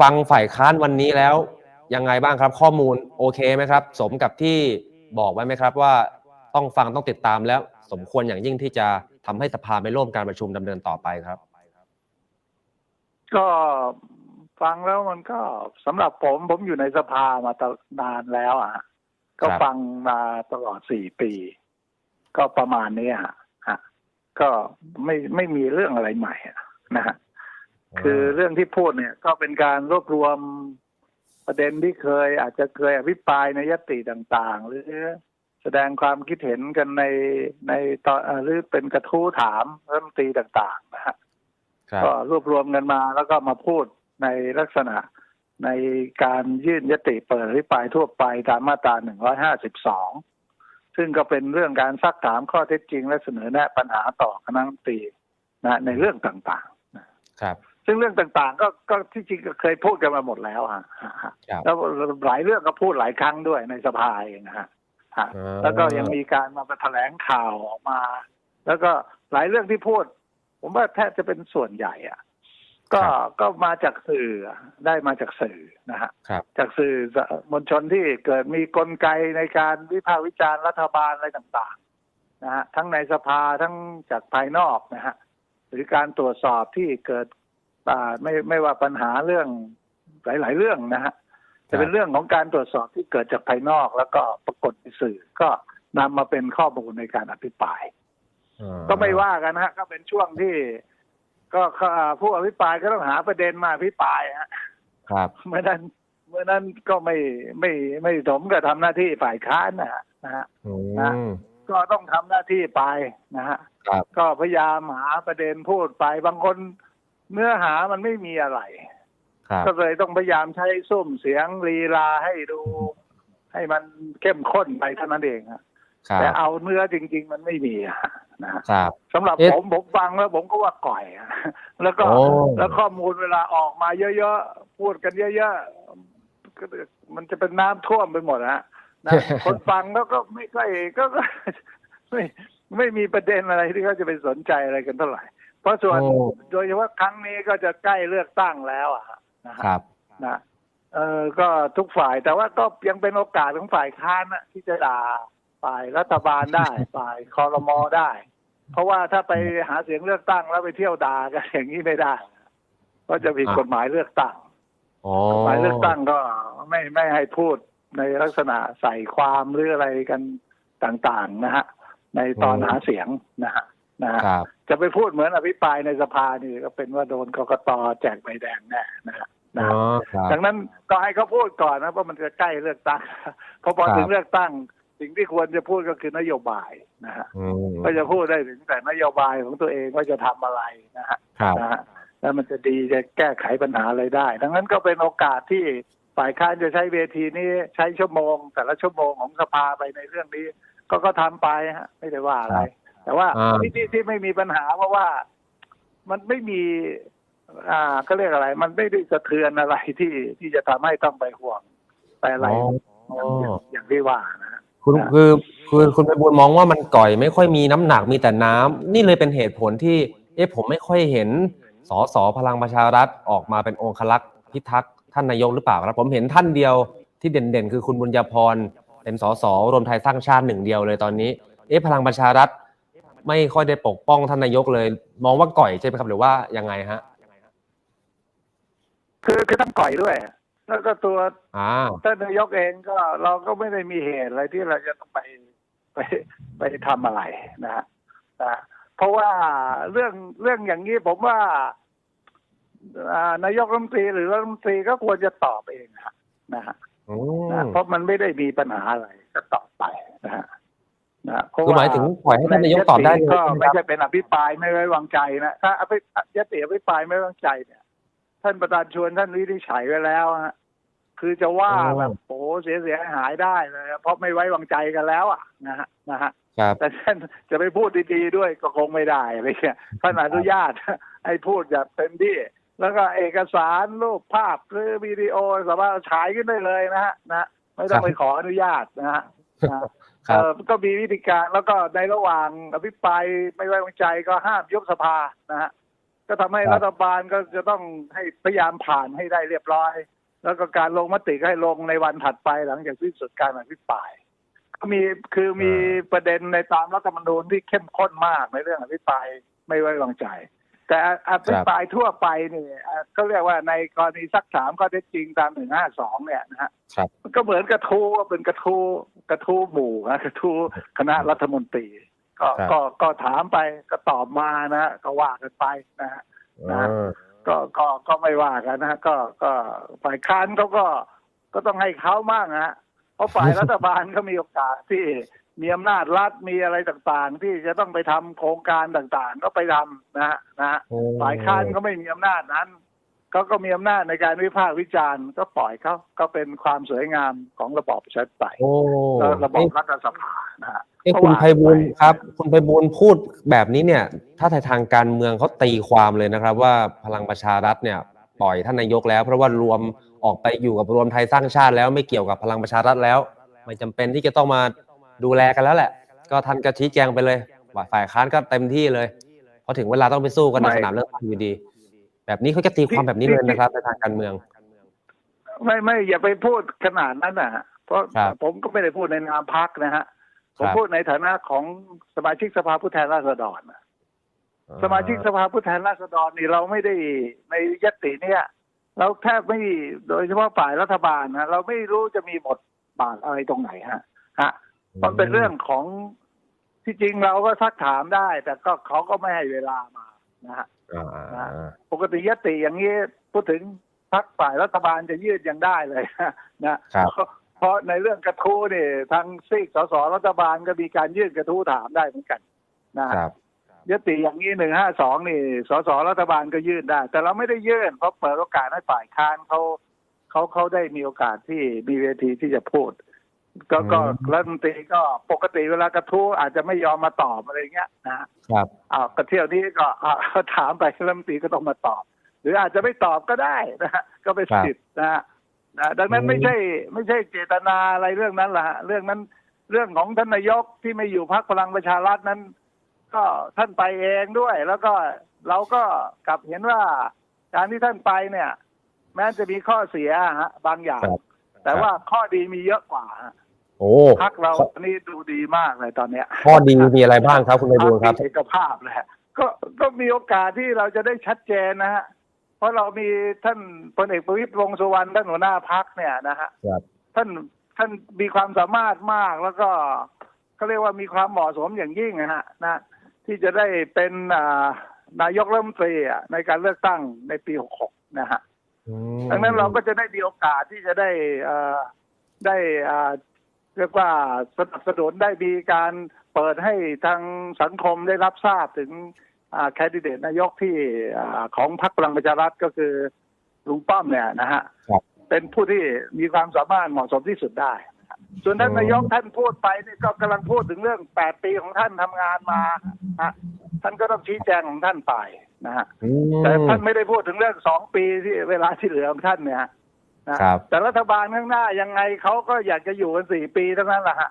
ฟังฝ่ายค้านวันนี้แล้วยังไงบ้างครับ ข้อมูลโอเคไหมครับ สมกับที่บอกไว้ไหมครับว่าต้องฟังต้องติดตามแล้ว สมควรอย่างยิ่งที่จะทำให้สภาไม่ร่วมการประชุมดำเนินต่อไปครับ ก็ฟังแล้วมันก็สำหรับผมผมอยู่ในสภามาตนานแล้วอะก็ฟังมาตลอดสี่ปี ก็ประมาณนี้ฮะก็ไม่ไม่มีเรื่องอะไรใหม่นะฮะ คือเรื่องที่พูดเนี่ยก็เป็นการรวบรวมประเด็นที่เคย อาจจะเคยอภิปรายในยติต่าง ๆ หรือแสดงความคิดเห็นกันในในตอนเอ่อหรือเป็นกระทู้ถามรัฐมนตรีต่างๆนะฮะครับก็รวบรวมกันมาแล้วก็มาพูดในลักษณะในการยื่นยติเปิดอภิปรายทั่วไปตามมาตรา 152 ซึ่งก็เป็นเรื่องการซักถามข้อเท็จจริงและเสนอแนะปัญหาต่อคณะรัฐมนตรีนะในเรื่องต่างๆนะครับ ซึ่งเรื่องต่างๆ ก็ก็ที่จริงก็เคยพูดกันมาหมดแล้วฮะฮะฮะครับแล้วหลายเรื่องก็พูดหลายครั้งด้วยในสภาเองนะฮะฮะอ่าแล้วก็ยังมีการมาแถลงข่าวออกมา แล้วก็หลายเรื่องที่พูด ผมว่าแทบจะเป็นส่วนใหญ่อะก็ก็มาจากสื่อได้มาจากสื่อนะฮะครับจากสื่อมวลชนที่เกิดมีกลไกในการวิพากษ์วิจารณ์รัฐบาลอะไรต่างๆนะฮะทั้งในสภาทั้งจากภายนอกนะฮะหรือการตรวจสอบที่เกิดอ่า ไม่ไม่ว่าปัญหาเรื่องหลาย ๆ เรื่องนะฮะจะเป็นเรื่องของการตรวจสอบที่เกิดจากภายนอก แล้วก็ปรากฏในสื่อก็นำมาเป็นข้อมูลในการอภิปรายอ่าก็ไม่ว่ากันนะฮะ ก็เป็นช่วงที่ ก็ก็อ่าผู้อภิปรายก็ต้องหาประเด็นมาอภิปรายฮะครับเมื่อนั้นเมื่อนั้นก็ไม่ไม่ไม่สมกับทำหน้าที่ฝ่ายค้านนะฮะนะฮะอืนะมก็ต้องทำหน้าที่ไปนะฮะครับก็พยายามหาประเด็นพูดไปบางคน เนื้อหามันไม่มีอะไร ครับ ก็เลยต้องพยายามใช้ส้มเสียงลีลาให้ดู ให้มันเข้มข้นไปเท่านั้นเองฮะครัแต่บ เอาเนื้อจริง ๆ มันไม่มีอะนะฮะครับ สำหรับเอ๊ะผมผมฟังแล้วผมก็ว่าก่อยอะแล้วก็โอ้ แล้วข้อมูลเวลาออกมาเยอะๆพูดกันเยอะๆก็มันจะเป็นน้ำท่วมไปหมดนะนะคนฟังแล้วก็ไม่ค่อยก็ก็ ไม่ไม่มีประเด็นอะไรที่เขาจะไปสนใจอะไรกันเท่าไหร่ เพราะส่วนโอ้ โดยเฉพาะครั้งนี้ก็จะใกล้เลือกตั้งแล้วอะนะฮะครับ นะเออก็ทุกฝ่ายแต่ว่าก็ยังเป็นโอกาสของฝ่ายค้านนะที่จะด่าฝ่ายรัฐบาลได้ ฝ่ายคอรมอได้ เพราะว่าถ้าไปหาเสียงเลือกตั้งแล้วไปเที่ยวด่ากันอย่างนี้ไม่ได้ก็จะผิดอะ กฎหมายเลือกตั้งอ๋อกฎหมายเลือกตั้งก็ไม่ไม่ให้พูดในลักษณะใส่ความหรืออะไรกันต่าง ๆ นะฮะในตอนหาเสียงนะฮะ นะฮะครับจะไปพูดเหมือนอภิปรายในสภานี่ก็เป็นว่าโดนกกตแจกใบแดงแน่นะฮะนะอ๋อฮะครับดังนั้นก็ให้เขาพูดก่อนนะเพราะมันจะใกล้เลือกตั้งพอพอครับถึงเลือกตั้ง สิ่งที่ควรจะพูดก็คือนโยบายนะฮะอืมก็จะพูดได้ถึงแต่นโยบายของตัวเองว่าจะทำอะไรนะฮะครับนะฮะแล้วมันจะดีจะแก้ไขปัญหาอะไรได้ ดังนั้นก็เป็นโอกาสที่ฝ่ายค้านจะใช้เวทีนี้ใช้ชั่วโมง แต่ละชั่วโมงของสภาไปในเรื่องนี้ ก็ก็ทำไปฮะไม่ได้ว่าอะไร แต่ว่าอ่าที่ที่ที่ไม่มีปัญหาเพราะว่ามันไม่มี อ่าก็เรียกอะไร มันไม่ได้สะเทือนอะไรที่ที่จะทำให้ต้องไปห่วงไปอะไรอ๋ออย่างอย่างอย่างที่ว่านะฮะคุณนะคือคือคุณไปบูลย์มองว่ามันก่อยไม่ค่อยมีน้ำหนักมีแต่น้ำนี่เลยเป็นเหตุผลที่ เอ๊ะผมไม่ค่อยเห็นสสพลังประชารัฐออกมาเป็นองคลักษ์พิทักษ์ท่านนายกหรือเปล่าครับ ผมเห็นท่านเดียวที่เด่นๆ คือคุณบุญญาพรเป็นสสรวมไทยสร้างชาติหนึ่งเดียวเลยตอนนี้ เอ๊ะพลังประชารัฐ ไม่ค่อยได้ปกป้องท่านนายกเลย มองว่าก่อยใช่ไหมครับ หรือว่ายังไงฮะคือคือต้องก่อยด้วย แล้วก็ตัวอ่าท่านนายกเองก็เราก็ไม่ได้มีเหตุอะไรที่เราจะต้องไปไปไปทำอะไรนะฮะนะเพราะว่าเรื่องเรื่องอย่างนี้ผมว่าอ่านายกรัฐมนตรีหรือรัฐมนตรีก็ควรจะตอบเองนะฮะนะฮะอืนะมเพราะมันไม่ได้มีปัญหาอะไรก็ตอบไปนะฮะ นะเพระคือหมายถึงปล่อยให้ท่านนายกตอบได้เลยก็ใช่ไหมไม่ครับ ใช่เป็นอภิปรายไม่ไว้วางใจนะถ้าอภิยติอภิปรายไม่ไว้วางใจเนี่ย ท่านประธานชวนท่านวินิจฉัยไว้แล้วฮะคือจะว่าอ๋อ แบบโอ้เสียเสียหายได้เลยเพราะไม่ไว้วางใจกันแล้วอะนะฮะนะฮะ ครับ แต่ท่านจะไปพูดดีๆด้วยก็คงไม่ได้อะไรเงี้ยท่านอนุญาต ให้พูดแบบเต็มที่ แล้วก็เอกสารรูปภาพหรือวิดีโอสามารถฉายขึ้นได้เลยนะฮะนะ ไม่ต้องไปขออนุญาตนะฮะนะครับเอ่อ ก็มีวิธีการแล้วก็ในระหว่างอภิปรายไม่ไว้วางใจก็ห้ามยุบสภานะฮะก็ทำให้ครับรัฐบาลก็จะต้องให้พยายามผ่านให้ได้เรียบร้อย แล้วก็การลงมติก็ให้ลงในวันถัดไปหลังจากสิ้นสุดการอภิปรายก็มีคือมีประเด็นในตามรัฐธรรมนูญที่เข้มข้นมากในเรื่องอภิปรายไม่ไว้วางใจ แต่อภิปรายทั่วไปนี่อะก็เรียกว่าในกรณีซักถามข้อเท็จจริงตามหนึ่งห้าสองเนี่ยนะฮะครับมันก็เหมือนกระทู้เป็นกระทู้กระทู้หมู่นะกระทู้คณะรัฐมนตรี ก็ครับก็ก็ถามไปก็ตอบมานะฮะก็ว่ากันไปนะฮะนะอ่าก็ก็ก็ไม่ว่ากันนะฮะก็ก็ฝ่ายค้านเขาก็ก็ต้องให้เขามากนะฮะเพราะฝ่ายรัฐบาลก็มีโอกาสที่ มีอำนาจรัฐมีอะไรต่างๆ ที่จะต้องไปทำโครงการต่างๆ ก็ไปทำนะฮะนะฮะโอ้ฝ่ายค้านก็ไม่มีอำนาจนั้นเขาก็มีอำนาจในการวิพากษ์วิจารณ์ก็ปล่อยเขาก็เป็นความสวยงามของระบอบประชาธิปไตยโอ้แล้วระบอเอ๊ะบรัฐสภานะฮะเอ้ก็คุณว่าไพบูลย์ไปครับ คุณไพบูลย์พูดแบบนี้เนี่ย ถ้าในทางการเมืองเขาตีความเลยนะครับ ว่าพลังประชารัฐเนี่ยปล่อยท่านนายกแล้ว เพราะว่ารวมออกไปอยู่กับรวมไทยสร้างชาติแล้วไม่เกี่ยวกับพลังประชารัฐแล้ว ไม่จำเป็นที่จะต้องมา ดูแลกันแล้วแหละ ก็ท่านก็ชี้แจงไปเลยว่าฝ่ายค้านก็เต็มที่เลยพอถึงเวลาต้องไปสู้กันในไม่สนามเลือกตั้งอยู่ดี แบบนี้เขาจะตีความแบบนี้เลยนะครับในทางการเมือง ไม่ไม่อย่าไปพูดขนาดนั้นนะฮะเพราะครับผมก็ไม่ได้พูดในนามพักนะฮะผมครับพูดในฐานะของสมาชิกสภาผู้แทนราษฎรนะสมาชิกสภาผู้แทนราษฎรนี่เราไม่ได้ในยติเนี่ยเราแทบไม่โดยเฉพาะฝ่ายรัฐบาลนะเราไม่รู้จะมีบทบาทอะไรตรงไหนฮะฮะ มันเป็นเรื่องของที่จริงเราก็ซักถามได้ แต่ก็เขาก็ไม่ให้เวลามานะฮะอ่าอ่าอ่าปกติยติอย่างนี้พูดถึงพักฝ่ายรัฐบาลจะยืดยังได้เลยนะครับเพราะเพราะในเรื่องกระทู้เนี่ยทางซีกสสรัฐบาลก็มีการยื่นกระทู้ถามได้เหมือนกันนะครับยติอย่างนี้หนึ่งห้าสองนี่ สสรัฐบาลก็ยื่นได้ แต่เราไม่ได้ยื่นเพราะเปิดโอกาสให้ฝ่ายค้านเขาเขาเขาได้มีโอกาสที่มีเวทีที่จะพูด ก็ก็อืมรัฐมนตรีก็ปกติเวลากระทู้อาจจะไม่ยอมมาตอบอะไรเงี้ยนะครับอ้าวก็เที่ยวนี้ก็อ่าถามไปรัฐมนตรีก็ต้องมาตอบ หรืออาจจะไม่ตอบก็ได้นะฮะก็เป็นครับสิทธิ์นะฮะนะดังนั้นอืมไม่ใช่ไม่ใช่เจตนาอะไรเรื่องนั้นละฮะเรื่องนั้นเรื่องของท่านนายกที่ไม่อยู่พักพลังประชารัฐนั้น ก็ท่านไปเองด้วย แล้วก็เราก็กลับเห็นว่าการที่ท่านไปเนี่ย แม้จะมีข้อเสียฮะบางอย่างครับแต่ว่าข้อดีมีเยอะกว่าฮะ โอ้พักเราตอนนี้ดูดีมากเลยตอนเนี้ยข้อดีมีอะไรบ้างครับ คุณไพบูลย์ครับมีเอกภาพเลยฮะก็ก็มีโอกาสที่เราจะได้ชัดเจนนะฮะเพราะเรามีท่านพลเอกประวิตรวงษ์สุวรรณท่านหัวหน้าพักเนี่ยนะฮะครับท่านท่านมีความสามารถมากแล้วก็เขาเรียกว่ามีความเหมาะสมอย่างยิ่งนะฮะนะ ที่จะได้เป็นอ่านายกรัฐมนตรีอะในการเลือกตั้งในปี 66 นะฮะอืมดังนั้นเราก็จะได้มีโอกาสที่จะได้เอ่อได้อ่า เรียกว่าสนับสนุนได้มีการเปิดให้ทางสังคมได้รับทราบถึงอ่าแคนดิเดตนายกที่อ่าของพรรคพลังประชารัฐก็คือลุงป้อมเนี่ยนะฮะครับเป็นผู้ที่มีความสามารถเหมาะสมที่สุดได้นะครับส่วนท่านอ๋อนายกท่านพูดไปนี่ก็กำลังพูดถึงเรื่องแปดปีของท่านทำงานมาฮะท่านก็ต้องชี้แจงของท่านไปนะฮะอืมแต่ท่านไม่ได้พูดถึงเรื่องสองปีที่เวลาที่เหลือของท่านเนี่ยฮะ นะครับ แต่รัฐบาลข้างหน้ายังไงเขาก็อยากจะอยู่กันสี่ปีทั้งนั้นแหละฮะ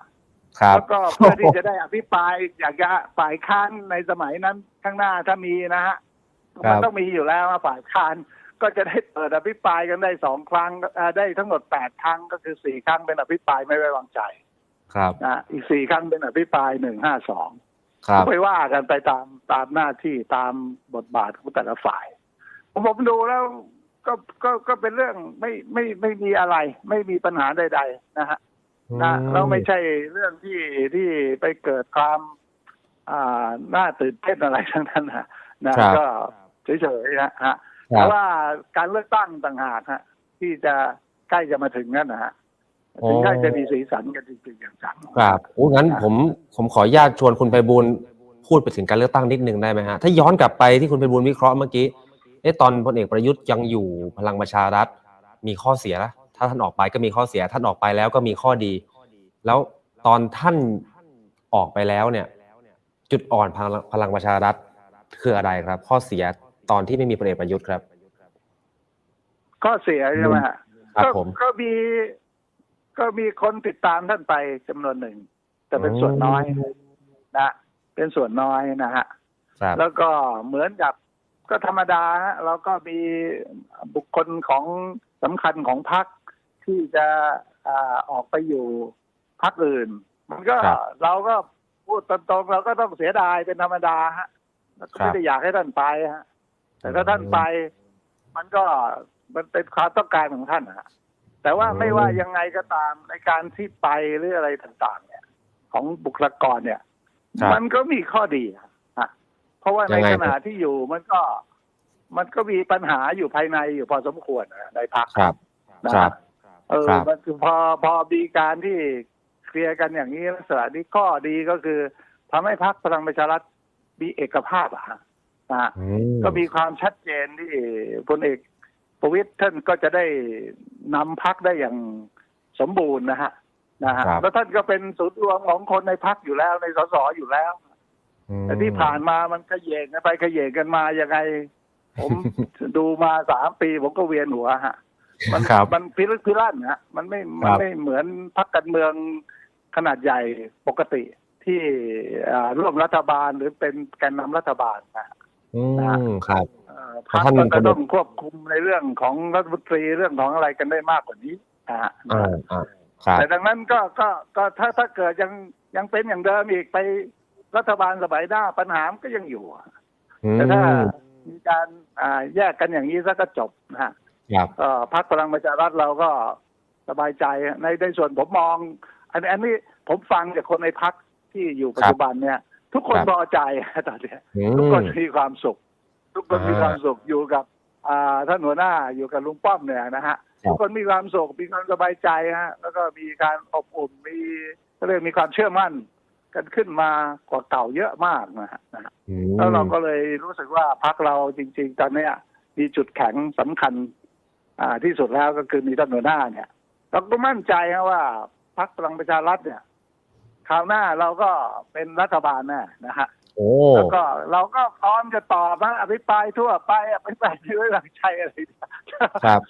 ครับแล้วก็เพื่อที่จะได้อภิปรายอยากจะฝ่ายค้านในสมัยนั้นข้างหน้าถ้ามีนะฮะครัมันบต้องมีอยู่แล้วว่าฝ่ายค้านก็จะได้เปิดอภิปรายกันได้สองครั้งเอ่อได้ทั้งหมดแปดครั้งก็คือสี่ครั้งเป็นอภิปรายไม่ไว้วางใจ ครับนะอีกสี่ครั้งเป็นอภิปรายหนึ่งห้าสองครับไปว่ากันไปตามตามหน้าที่ตามบทบาทของแต่ละฝ่ายผมผมดูแล้ว ก็ก็ก็เป็นเรื่องไม่ไม่ไม่มีอะไร ไม่มีปัญหาใด ๆ นะฮะนะแล้วไม่ใช่เรื่องที่ที่ไปเกิดความ อ่าน่าตื่นเต้นอะไรทั้งนั้นนะนะครับก็เฉยๆนะฮะครัแต่บว่าการเลือกตั้งต่างหากฮะที่จะใกล้จะมาถึงนั่นนะฮะโอ้ถึงใกล้จะมีสีสันกันจริงๆอย่างจังครับโอ้งั้นผมผมขออนุญาตชวนคุณไพบูลย์พูดไปถึงการเลือกตั้งนิดนึงได้ไหมฮะถ้าย้อนกลับไปที่คุณไพบูลย์วิเคราะห์เมื่อกี้ เอ๊ะตอนพลเอกประยุทธ์ยังอยู่พลังประชารัฐมีข้อเสียถ้าท่านออกไปก็มีข้อเสีย ท่านออกไปแล้วก็มีข้อดี แล้วตอนท่านออกไปแล้วเนี่ย จุดอ่อนพลังพลังประชารัฐคืออะไรครับ ข้อเสียตอนที่ไม่มีพลเอกประยุทธ์ครับก็เสียใช่ไหมฮะครับก็ผมก็มีก็มีคนติดตามท่านไปจำนวนหนึ่ง แต่เป็นส่วนน้อยนะเป็นส่วนน้อยนะฮะครับแล้วก็เหมือนกับ ก็ธรรมดาฮะเราก็มีบุคคลของสำคัญของพรรคที่จะอ่าออกไปอยู่พรรคอื่น มันก็ครับ เราก็พูดตรงๆเราก็ต้องเสียดายเป็นธรรมดาฮะแล้วก็ครับไม่ได้อยากให้ท่านไปฮะ แต่ถ้าท่านไป มันก็มันเป็นความต้องการของท่านฮะแต่ว่าอืมไม่ว่ายังไงก็ตามในการที่ไปหรืออะไรต่าง ๆ เนี่ย ของบุคลากรเนี่ย ครับ มันก็มีข้อดีฮะ เพราะว่าในยังไง ขณะที่อยู่มันก็ มันก็มีปัญหาอยู่ภายในอยู่พอสมควรนะในพรรคครับ นะครัฮะบ เออครับ มันคือพอพอมีการที่เคลียร์กันอย่างนี้ลักษณะนี้ข้อดีก็คือทำให้พรรคพลังประชารัฐมีเอกภาพอะฮะนะฮะ อืม ก็มีความชัดเจนที่พลเอกประวิตยท่านก็จะได้นำพักได้อย่างสมบูรณ์นะฮะนะฮะครับ แล้วท่านก็เป็นศูนย์รวมของคนในพักอยู่แล้วในสสอยู่แล้วอืม แต่ที่ผ่านมามันขยเยงกันไปขยเยงกันมายังไง ผมดูมาสามปีผมก็เวียนหัวฮะ มันครับมันพิลึกพิลั่นฮะมันไม่มันไม่เหมือนพักการเมืองขนาดใหญ่ปกติที่อ่าร่วมรัฐบาลหรือเป็นแกนนำรัฐบาลนะอืมครับเอ่อเพพรรราะคท่านก็จะกำหนดต้องควบคุมในเรื่องของรัฐมนตรีเรื่องของอะไรกันได้มากกว่านี้นะฮะอ่าอ่าครับแต่ดังนั้นก็ก็ก็ถ้าถ้าเกิดยังยังเป็นอย่างเดิมอีกไป รัฐบาลสมัยหน้าปัญหามันก็ยังอยู่อืแต่ถ้ามมีการอ่าแยกกันอย่างนี้ซะก็จบนะฮะครับก็พรรคพลังประชารัฐเราก็สบายใจในในส่วนผมมอง อันอันนี้ผมฟังจากคนในพรรคที่อยู่ปัจจุบันเนี่ย ทุกคนครับพอใจตอนเนี้ยอืทุกมคนมีความสุข ทุกคนอ่ามีมีความสุขอยู่กับอ่าท่านหัวหน้าอยู่กับลุงป้อมเนี่ยนะฮะครับทุกคนมีความสุขมีความสบายใจฮะแล้วก็มีการอบอุ่นมีก็เลยมีความเชื่อมั่น กันขึ้นมากว่าเก่าเยอะมากนะฮะนะฮะอืมแล้วเราก็เลยรู้สึกว่าพรรคเราจริง ๆ ตอนเนี้ยมีจุดแข็งสำคัญ อ่าที่สุดแล้วก็คือมีท่านหัวหน้าเนี่ยเราก็มั่นใจฮะว่าพรรคพลังประชารัฐเนี่ยคราวหน้าเราก็เป็นรัฐบาลแน่นะฮะโอ้ แล้วก็เราก็พร้อมจะตอบนะอภิปรายทั่วไปอภิปรายที่ไว้หลังใจอะไรครับ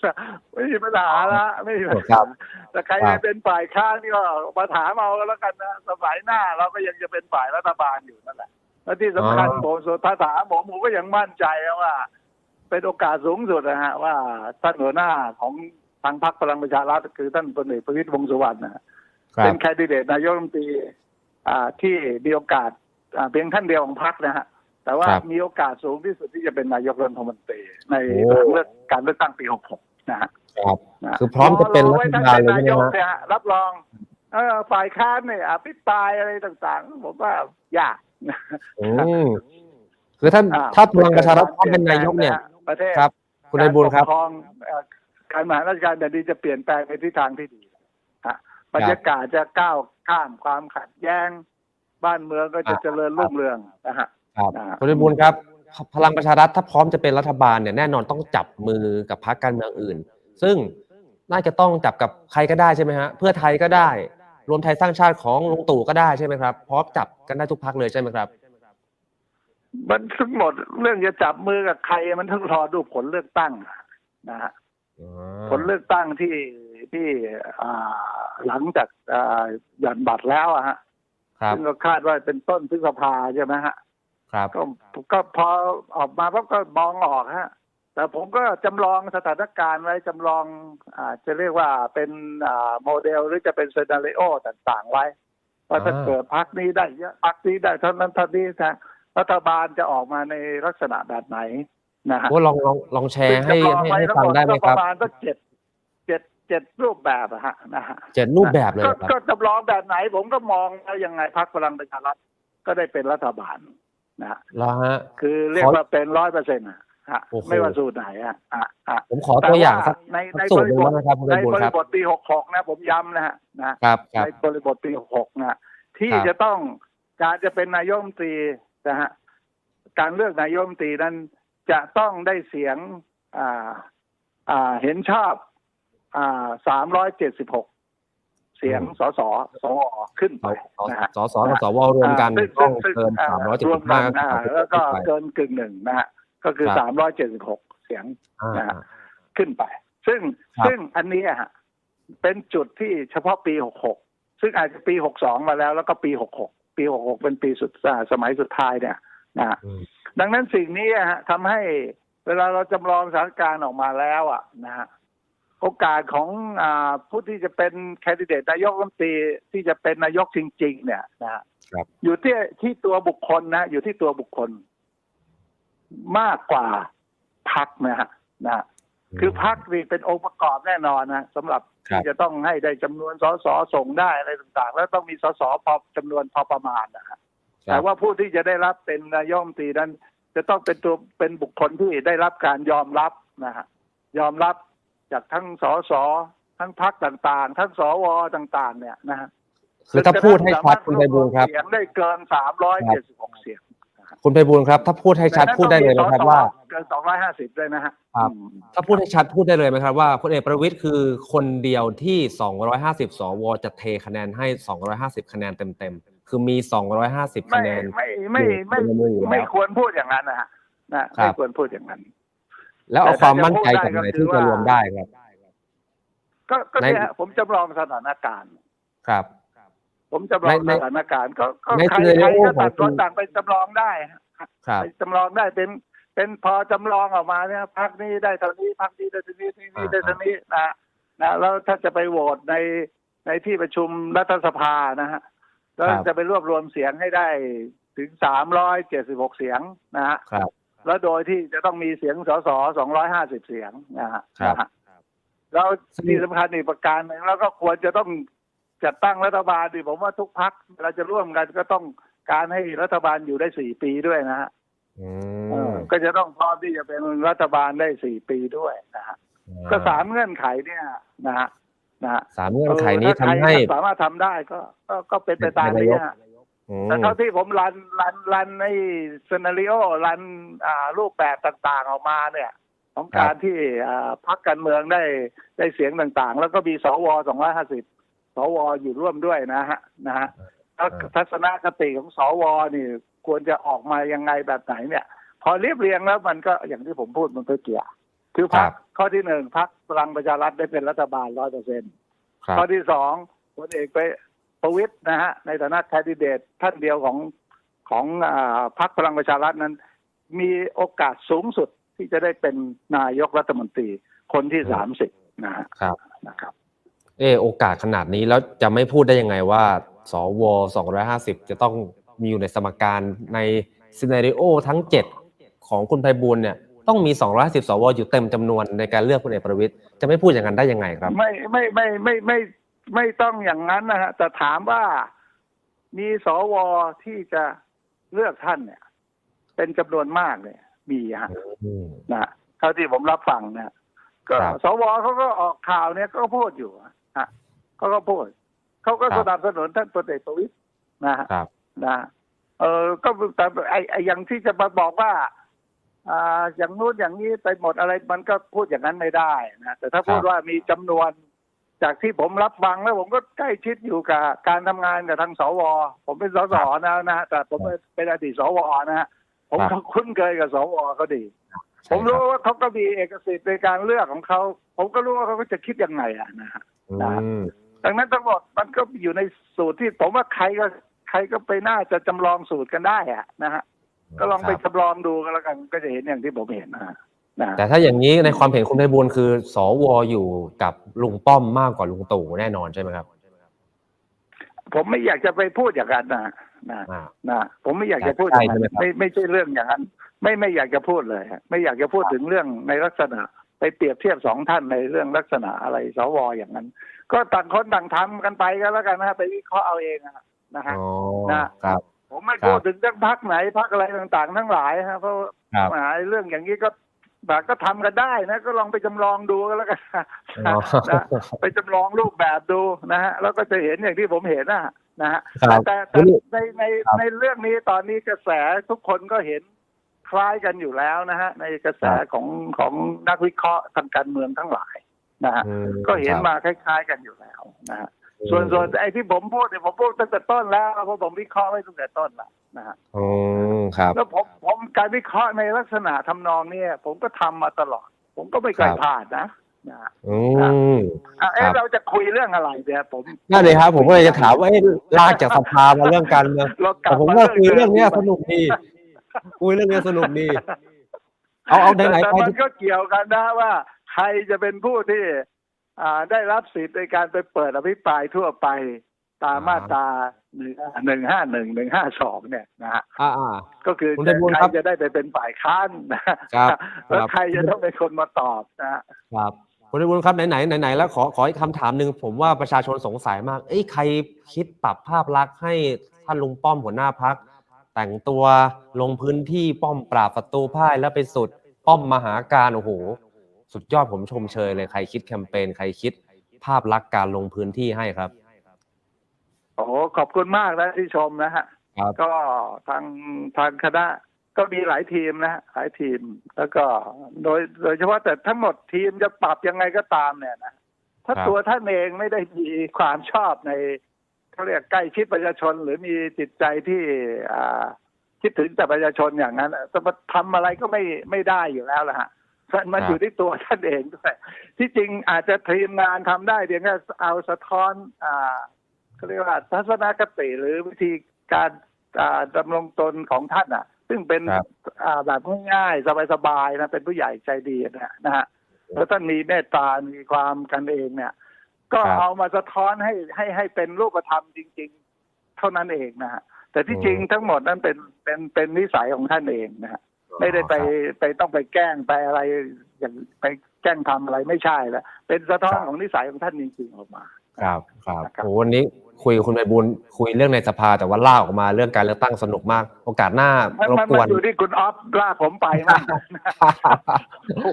ไม่มีปัญหาละไม่มีปัญครัหาบแต่ใครครับจะเป็นฝ่ายค้านนี่ก็มาถามเอาก็แล้วกันนะสมัยหน้าเราก็ยังจะเป็นฝ่ายรัฐบาลอยู่นั่นแหละแล้วที่สำคัญผมสุดภาษาผมผมก็ยังมั่นใจว่า เป็นโอกาสสูงสุดนะฮะ ว่าท่านหัวหน้าของทางพรรคพลังประชารัฐคือท่านพลเอกประวิตรวงษ์สุวรรณนะฮะครัเป็บนแคนดิเดตนายกรัฐมนตรีอ่าที่มีโอกาสอ่า เพียงท่านเดียวของพรรคนะฮะแต่ว่าครับมีโอกาสสูงที่สุดที่จะเป็นนายกรัฐมนตรีในโอ้หลังเลือกการเลือกตั้งปี 66 นะฮะครับนะคือพร้อมจะเป็นรัฐบาลเลยรอไว้ท่นป็นใช่ไหมนายกฮะเนี่ยฮะรับรองเออฝ่ายค้านเนี่ยอภิปรายอะไรต่างๆ ผมว่ายากอืมคือท่านอ่ถ้าพลังประชารัฐพร้อมเป็นนายกเนี่ยประเทศครับ คุณไพบูลย์ครับกาปกคองเอ่อการบริหารราชการแผ่นดินจะเปลี่ยนแปลงในทิศทางที่ดีฮะบรรยากาศจะก้าวข้ามความขัดแย้ง บ้านเมืองก็จะอ่าเจริญรุ่งเรืองนะฮะครับอ่าคุณไพบูลย์ครับ พลังประชารัฐถ้าพร้อมจะเป็นรัฐบาลเนี่ยแน่นอนต้องจับมือกับพรรคการเมืองอื่น ซึ่งน่าจะต้องจับกับใครก็ได้ใช่ไหมฮะเพื่อไทยก็ได้ รวมไทยสร้างชาติของลุงตู่ก็ได้ใช่ไหมครับพร้อมจับกันได้ทุกพรรคเลยใช่ไหมครับ มันทั้งหมดเรื่องจะจับมือกับใคร มันต้องรอดูผลเลือกตั้งนะฮะผลเลือกตั้งที่ที่อ่าหลังจากอ่าหย่อนบัตรแล้วอะฮะ ครับซึ่งก็คาดว่าเป็นต้นพฤษภาใช่ไหมฮะ ครับ ก็ก็พอออกมาปั๊บก็มองออกฮะ แต่ผมก็จำลองสถานการณ์ไว้จำลองอ่าจะเรียกว่าเป็นอ่าโมเดลหรือจะเป็นซีนารีโอต่างๆไว้ว่าถ้าอ่าเกิดพักนี้ได้เยอะพักนี้ได้เท่านั้นเท่านี้นะรัฐบาลจะออกมาในลักษณะแบบไหนนะฮะว่าลองลองลองแชร์ให้จำลองให้ว้ให้ทั้ฟังมได้ไหมก็คปรับระมาณก็เจ็ด เจ็ดเจ็ดรูปแบบอะฮะนะฮะเจ็ดรูปแบบเลยก็ครับ ก็จำลองแบบไหน ผมก็มองแล้วยังไงพักพลังประชารัฐก็ได้เป็นรัฐบาลนะฮะแล้วฮะ คือเรียกว่าเป็นร้อยเปอร์เซ็นต์อะฮะโอ้โห ไม่ว่าสูตรไหนอะอะอะผมขอตัวอย่างสักในในสูบตรหรินึ่งบทได้ไหมครับคุณในไพบูลบย์คริรับ บทปีหกหกนะ ผมย้ำนะฮะนะ ครับครัในบ บริบทปีหกหกนะที่ครับ จะต้องการจะเป็นนายกรัฐมนตรีนะฮะการเลือกนายกรัฐมนตรีนั้นจะต้องได้เสียงอ่าอ่าเห็นชอบ อ่าสามร้อยเจ็ดสิบหกเสียงสสสวขึ้นไปนะฮะสสกับสวรวมกันซึ่ต้องซึ่เกินอ่สามร้อยเจ็ดรวสิมบห้ากันอ่าแล้วก็เกินกึ่งหนึ่งนะฮะก็คือครับสามร้อยเจ็ดสิบหกเสียงอ่านะฮะขึ้นไป ซึ่งครับซึ่งอันนี้อะฮะเป็นจุดที่เฉพาะปี66ซึ่งอาจจะปี62มาแล้ว แล้วก็ปี66ปี66เป็นปีสุดอ่าสมัยสุดท้ายเนี่ยนะฮะอืมดังนั้นสิ่งนี้อะฮะทำให้เวลาเราจำลองสถานการณ์ออกมาแล้วอะนะฮะ โอกาสของอาผู้ที่จะเป็นแคนดิเดตนายกรัฐมนตรีที่จะเป็นนายกจริง ๆ เนี่ยนะฮะครับอยู่ที่ที่ตัวบุคคลนะ อยู่ที่ตัวบุคคล มากกว่าพักนะฮะนะฮะคือพักนี่เป็นองค์ประกอบแน่นอนนะสำหรับครับที่จะต้องให้ได้จำนวนสสส่งได้อะไรต่างๆ แล้วต้องมีสสพอจำนวนพอประมาณนะฮะครัแต่บว่าผู้ที่จะได้รับเป็นนายกรัฐมนตรีนั้น จะต้องเป็นตัวเป็นบุคคลที่ได้รับการยอมรับนะฮะยอมรับ จากทั้งสสทั้งพรรคต่างๆ ทั้งสวต่างๆ เนี่ยนะฮะคือถ้าพูดให้ชัดคุณไพบูลย์ครับเสียงได้เกินสามร้อยเจ็ดสิบหกเสียงคุณไพบูลย์ครับ ถ้าพูดให้ชัดพูดได้เลยไหมครับว่าเกินสองร้อยห้าสิบด้วยนะฮะครับอืมถ้าพูดให้ชัดพูดได้เลยไหมครับว่าพลเอกประวิตยคือคนเดียวที่250สวจะเทคะแนนให้250คะแนนเต็มๆคือมี250ไม่คะแนนไม่ไม่ไม่อยู่ในมืออยู่แล้วไม่ควรพูดอย่างนั้นนะฮะนะครับไม่ควรพูดอย่างนั้น แล้วเอาความมั่นใจจากไหนที่จะรวมได้ครับ ก็ก็ในเนี่ยผมจำลองสถานการณ์ครับ ผมจำลองในสถานการณ์ก็ก็ในใคร scenario ใครก็ต่างของคุคนณต่างไปจำลองได้ฮะครับไปจำลองได้เป็นเป็นพอจำลองออกมาเนี่ยพักนี้ได้เท่านี้พักนี้ได้เท่านี้ที่นี้ได้เท่านี้นะนะแล้วถ้าจะไปโหวตในในที่ประชุมรัฐสภานะฮะแล้วครับจะไปรวบรวมเสียงให้ได้ถึงสามร้อยเจ็ดสิบหกเสียงนะฮะครับ แล้วโดยที่จะต้องมีเสียงสสสองร้อยห้าสิบเสียงนะฮะครับนะฮะแล้วที่สำคัญอีกประการหนึ่งแล้วก็ควรจะต้องจัดตั้งรัฐบาลดิผมว่าทุกพักเราจะร่วมกันก็ต้องการให้รัฐบาลอยู่ได้สี่ปีด้วยนะฮะอืเอมอก็จะต้องพร้อมที่จะเป็นรัฐบาลได้สี่ปีด้วยนะฮะก็สามเงื่อนไขเนี่ยนะฮะนะฮะสามเงื่อนไขนี้เออทำถ้าให้ใครสามารถทำได้ก็ก็ก็เป็นไปตามนี้ฮะอืม แต่เท่าที่ผมรันรันรันในซีนารีโอรันอ่ารูปแบบต่างๆออกมาเนี่ย ของการที่อ่าพักการเมืองได้ได้เสียงต่างๆ แล้วก็มีสวสองร้อยห้าสิบสวอยู่ร่วมด้วยนะฮะนะฮะแล้วทัศนคติของสวนี่ควรจะออกมายังไงแบบไหนเนี่ย พอเรียบเรียงแล้วมันก็อย่างที่ผมพูดมันก็เกี่ยวคือพัครักบข้อที่หนึ่งพักพลังประชารัฐได้เป็นรัฐบาลร้อยเปอร์เซ็นต์ครับข้อที่สองพลเอกไป ประวิตยนะฮะในฐานะแคนดิเดตท่านเดียวของของอาพรรคพลังประชารัฐนั้น มีโอกาสสูงสุดที่จะได้เป็นนายกรัฐมนตรีคนที่สามสิบนะฮะครับนะครับเออโอกาสขนาดนี้แล้วจะไม่พูดได้ยังไงว่าสว250จะต้องมีอยู่ในสมการในซีนารีโอทั้ง7ของคุณไพบูลย์เนี่ยต้องมี 250 สว อยู่เต็มจำนวนในการเลือกพลเอกประวิตยจะไม่พูดอย่างนั้นได้ยังไงครับ ไม่ไม่ไม่ไม่ไม่ ไม่ต้องอย่างนั้นนะฮะแต่ถามว่ามีสวที่จะเลือกท่านเนี่ย เป็นจำนวนมากเนี่ย มีฮะอืมนะเท่าที่ผมรับฟังนะก็ครับสวเขาก็ออกข่าวเนี่ยก็พูดอยู่ฮะเขาก็พูดเขาก็ครับสนับสนุนท่านพลเอกประวิตยนะฮะครับนะเออก็แต่ไอไออย่างที่จะมาบอกว่า อ่าอย่างนู้นอย่างนี้ไปหมดอะไรมันก็พูดอย่างนั้นไม่ได้นะแต่ถ้าพูดครับว่ามีจำนวน จากที่ผมรับฟังแล้วผมก็ใกล้ชิดอยู่กับการทำงานกับทางสว ผมเป็นสสนะนะฮะแต่ผมเป็นอดีตสวนะฮะผมครับก็คุ้นเคยกับสวเขาดีใช่ผมรู้คบว่าเขาก็มีเอกสิทธิ์ในการเลือกของเขา ผมก็รู้ว่าเขาก็จะคิดยังไงอะนะฮะอืมดังนั้นทั้งหมดมันก็อยู่ในสูตรที่ผมว่าใครก็ใครก็ไปน่าจะจำลองสูตรกันได้อะนะฮะก็ลองไปครับจำลองดูกันแล้วกันก็จะเห็นอย่างที่ผมเห็นนะฮะ นะฮะแต่ถ้าอย่างนี้ในความเห็นคุณไพบูลย์คือ สวอยู่กับลุงป้อมมากกว่าลุงตู่แน่นอนใช่ไหมครับ ผมไม่อยากจะไปพูดอย่างนั้นนะนะอ่านะผมไม่อยากจะพูดอย่างนั้นใช่ใช่ไหมครับไม่ไม่ใช่เรื่องอย่างนั้น ไม่ไม่อยากจะพูดเลยฮะไม่อยากจะพูดถึงเรื่องในลักษณะ ไปเปรียบเทียบสองท่านในเรื่องลักษณะอะไรสวอย่างนั้น ก็ต่างคนต่างทำกันไปก็แล้วกันนะฮะไปวิเคราะห์เอาเองอะนะฮะอ๋อนะครับผมไม่ครับพูดถึงเรื่องพักไหนพักอะไรต่างๆ ทั้งหลายฮะเพราะครับหมายเรื่องอย่างนี้ก็ แบบก็ทำกันได้นะ ก็ลองไปจำลองดูกันแล้วกันอ๋อนะไปจำลองรูปแบบดูนะฮะแล้วก็จะเห็นอย่างที่ผมเห็นนะนะฮะครับแต่แต่นี่ในในครับในเรื่องนี้ตอนนี้กระแสทุกคนก็เห็นคล้ายกันอยู่แล้วนะฮะในกระแสของของนักวิเคราะห์ทางการเมืองทั้งหลายนะฮะอืมก็เห็นครับมาคล้าย ๆ กันอยู่แล้วนะฮะ ส่วนส่วนไอ้ที่ผมพูดเนี่ยผมพูดตั้งแต่ต้นแล้วเพราะผมวิเคราะห์ไว้ตั้งแต่ต้นแล้วนะฮะอืมครับแล้วผมผมการวิเคราะห์ในลักษณะทำนองเนี่ย ผมก็ทำมาตลอด ผมก็ไม่เคยครับพลาดนะนะฮะอืมอะเอ๊ะครับเราจะคุยเรื่องอะไรเนี่ยผมนั่นเลยครับผมก็เลยจะถามว่าเอ๊ะลากจากสภามาเรื่องการเมืองเรากแต่ลับผมมาว่าคุยเรื่องเนี้ยสนุกดีคุยเรื่องนี้สนุกดี เอาเอาไหนๆแต่ไปมันก็เกี่ยวกันนะว่า ใครจะเป็นผู้ที่อ่า ได้รับสิทธิ์ในการไปเปิดอภิปรายทั่วไปตามมาตราหนึ่งหนึ่งห้าหนึ่งหนึ่งห้าสองเนี่ยนะฮะอ่าอ่าก็คือคุณจะไพบูลย์ใครครับจะได้ไปเป็นฝ่ายค้านนะครับแล้วครับใครจะต้องเป็นคนมาตอบนะฮะครับคุณไพบูลย์ครับไหนไหนไหนๆแล้วขอขออีกคำถามหนึ่งผมว่าประชาชนสงสัยมาก เอ้ยใครคิดปรับภาพลักษณ์ให้ท่านลุงป้อมหัวหน้าพัก แต่งตัวลงพื้นที่ป้อมปราบศัตรูพ่ายแล้วไปสุด ป้อมมหาการโอ้โห สุดยอดผมชมเชยเลยใครคิดแคมเปญใครคิดภาพลักษณ์การลงพื้นที่ให้ครับโอ้โหขอบคุณมากนะที่ชมนะฮะครับก็ทางทางคณะก็มีหลายทีมนะฮะหลายทีม แล้วก็โดยโดยเฉพาะแต่ทั้งหมดทีมจะปรับยังไงก็ตามเนี่ยนะถ้าครับตัวท่านเองไม่ได้มีความชอบในเขาเรียกใกล้ชิดประชาชน หรือมีจิตใจที่อ่าคิดถึงแต่ประชาชนอย่างนั้นจะมาทำอะไรก็ไม่ไม่ได้อยู่แล้วล่ะฮะ มันมันครับอยู่ที่ตัวท่านเองด้วยที่จริงอาจจะทีมงานทำได้เพียงแค่เอาสะท้อนอ่าเขาเรียกว่าทัศนคติหรือวิธีการอ่าดำรงตนของท่านอะ ซึ่งเป็นครับอ่าแบบง่ายๆ สบายๆนะเป็นผู้ใหญ่ใจดีนะนะฮะแล้วท่านมีเมตตา มีความกันเองเนี่ย ก็ครับเอามาสะท้อนให้ให้ให้เป็นรูปธรรมจริง ๆ เท่านั้นเองนะฮะแต่ที่จริงทั้งหมดนั้นเป็นเป็นเป็นนิสัยของท่านเองนะฮะ ไม่ได้ไปไปต้องไปแกล้งไปอะไรอย่างไปแกล้งทำอะไรไม่ใช่แล้วเป็นสะท้อนของนิสัยของท่านจริงๆออกมา ครับครับนะครับโอ้วันนี้คุยกับคุณไพบูลย์คุยเรื่องในสภาแต่ว่าล่ากออกมาเรื่องการเลือกตั้งสนุกมาก โอกาสหน้ามันรบมันกวนมันอยู่ที่คุณออฟลากผมไปมาก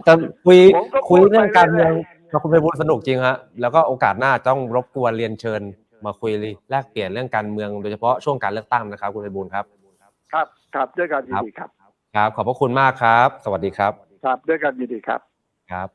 แต่คุยผมก็พูคุยดไปเรื่องการเมืองเรื่อยกับคุณไพบูลย์สนุกจริงฮะแล้วก็โอกาสหน้าต้องรบกวนเรียนเชิญ มาคุยแลกเปลี่ยนเรื่องการเมืองโดยเฉพาะช่วงการเลือกตั้งนะครับ คุณไพบูลย์ครับ ครับครับด้วยกันยินดีครับ ครับ ขอบพระคุณมากครับ สวัสดีครับ ครับ ด้วยกันยินดีครับ ครับ